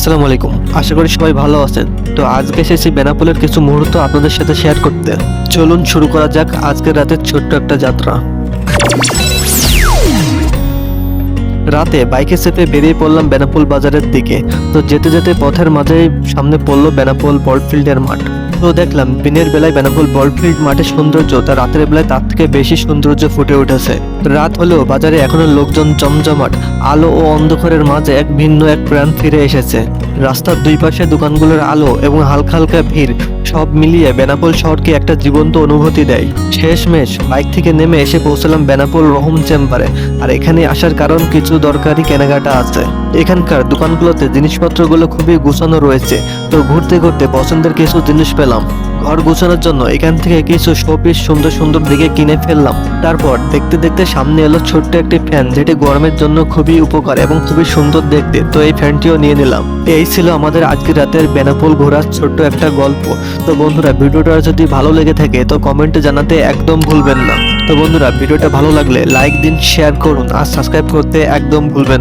আসসালামু আলাইকুম। আশা করি সবাই ভালো আছেন। তো আজকে এসেছি বেনাপোলের কিছু মুহূর্ত আপনাদের সাথে শেয়ার করতে। চলুন শুরু করা যাক আজকের রাতের ছোট্ট একটা যাত্রা। রাতে বাইকে চেপে বেরিয়ে পড়লাম বেনাপোল বাজারের দিকে। তো যেতে যেতে পথের মাঝেই সামনে পড়ল বেনাপোল বলফিল্ডের মাঠ। তো দেখলাম দিনের বেলায় বেনাপোল বলফিল্ড মাঠের সৌন্দর্য, তা রাতের বেলায় তার থেকে বেশি সৌন্দর্য ফুটে উঠেছে। রাত হলেও বাজারে এখনও লোকজন জমজমাট, আলো ও অন্ধকারের মাঝে এক ভিন্ন এক প্রাণ ফিরে এসেছে। রাস্তার দুই পাশে দোকানগুলোর আলো এবং হালকা হালকা ভিড় সব মিলিয়ে বেনাপোল শহরকে একটা জীবন্ত অনুভূতি দেয়। শেষমেশ বাইক থেকে নেমে এসে পৌঁছলাম বেনাপোল রহম চেম্বারে। আর এখানে আসার কারণ কিছু দরকারি কেনাকাটা আছে। এখানকার দোকানগুলোতে জিনিসপত্রগুলো খুবই গুছানো রয়েছে। তো ঘুরতে ঘুরতে পছন্দের কিছু জিনিস পেলাম। ঘর গোছানোর জন্য এখান থেকে কিছু শোপিস সুন্দর সুন্দর দিকে কিনে ফেললাম। তারপর দেখতে দেখতে সামনে এলো ছোট্ট একটি ফ্যান, যেটি গরমের জন্য খুবই উপকার এবং খুবই সুন্দর দেখতে। তো এই ফ্যানটিও নিয়ে নিলাম। এই ছিল আমাদের আজকের রাতের বেনাপোল ঘোরার ছোট্ট একটা গল্প। তো বন্ধুরা, ভিডিওটা যদি ভালো লেগে থাকে, তো কমেন্টে জানাতে একদম ভুলবেন না। তো বন্ধুরা, ভিডিওটা ভালো লাগলে লাইক দিন শেয়ার করুন, আর সাবস্ক্রাইব করতে একদম ভুলবেন।